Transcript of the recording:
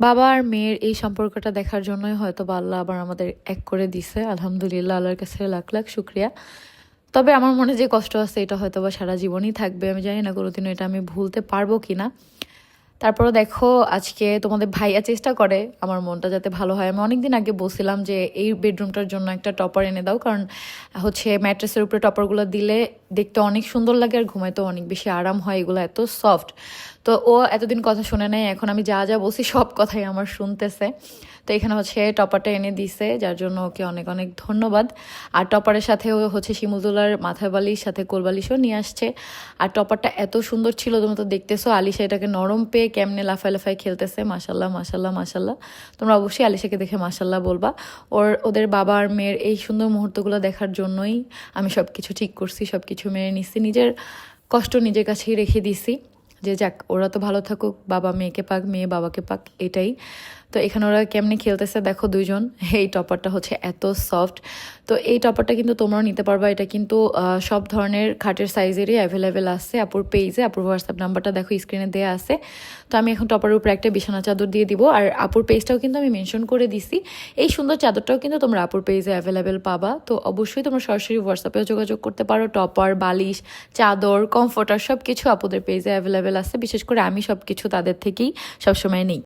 বাবা আর মেয়ের এই সম্পর্কটা দেখার জন্যই হয়তো বা আল্লাহ আবার আমাদের এক করে দিছে। আলহামদুলিল্লাহ, আল্লাহর কাছে লাখ লাখ শুক্রিয়া। তবে আমার মনে যে কষ্ট আছে, এটা হয়তো বা সারা জীবনই থাকবে। আমি জানি না কোনোদিনও এটা আমি ভুলতে পারব কি না তারপরে দেখো, আজকে তোমাদের ভাইয়া চেষ্টা করে আমার মনটা যাতে ভালো হয়। আমি অনেকদিন আগে বলছিলাম যে এই বেডরুমটার জন্য একটা টপার এনে দাও, কারণ হচ্ছে ম্যাট্রেসের উপরে টপারগুলো দিলে দেখতে অনেক সুন্দর লাগে আর ঘুমাইতে অনেক বেশি আরাম হয়, এগুলো এত সফট তো ও এতদিন কথা শুনে নেয়, এখন আমি যা যা বলছি সব কথাই আমার শুনতেছে। তো এখানে হচ্ছে টপারটা এনে দিছে, যার জন্য ওকে অনেক অনেক ধন্যবাদ। আর টপারের সাথে ও হচ্ছে শিমুলদুলার মাথার বালিশ সাথে কোলবালিশও নিয়ে আসছে। আর টপারটা এত সুন্দর ছিল, তোমরা তো দেখতেছো, আলিশা এটাকে নরম পেয়ে কেমনে লাফায় লাফায় খেলতেছে মাসাল্লাহ মাসাল্লাহ মাসাল্লাহ তোমরা অবশ্যই আলিশাকে দেখে মাসাল্লাহ বলবা। ওর, ওদের বাবা আর মেয়ের এই সুন্দর মুহূর্তগুলো দেখার জন্যই আমি সব কিছু ঠিক করছি সব কিছু মেনে নিচ্ছি নিজের কষ্ট নিজের কাছেই রেখে দিছি। যে যাক, ওরা তো ভালো থাকুক, বাবা মেয়েকে পাক, মেয়ে বাবাকে পাক, এটাই। তো এখানে ওরা কেমনি খেলতেছে দেখো দুইজন, এই টপারটা হচ্ছে এত সফট। তো এই টপারটা কিন্তু তোমরাও নিতে পারবা, এটা কিন্তু সব ধরনের খাটের সাইজেরই অ্যাভেলেবেল আছে। আপুর পেজে আপুর হোয়াটসঅ্যাপ নাম্বারটা দেখো স্ক্রিনে দেওয়া আছে। তো আমি এখন টপারের উপরে একটা বিছানা চাদর দিয়ে দিব, আর আপুর পেজটাও কিন্তু আমি মেনশন করে দিছি। এই সুন্দর চাদরটাও কিন্তু তোমরা আপুর পেজে অ্যাভেলেবেল পাবা। তো অবশ্যই তোমরা সরাসরি হোয়াটসঅ্যাপেও যোগাযোগ করতে পারো, টপার, বালিশ, চাদর কমফোর্টার সব কিছু আপুদের পেজে অ্যাভেলেবেল আছে বিশেষ করে আমি সব কিছু তাদের থেকেই সবসময় নিই।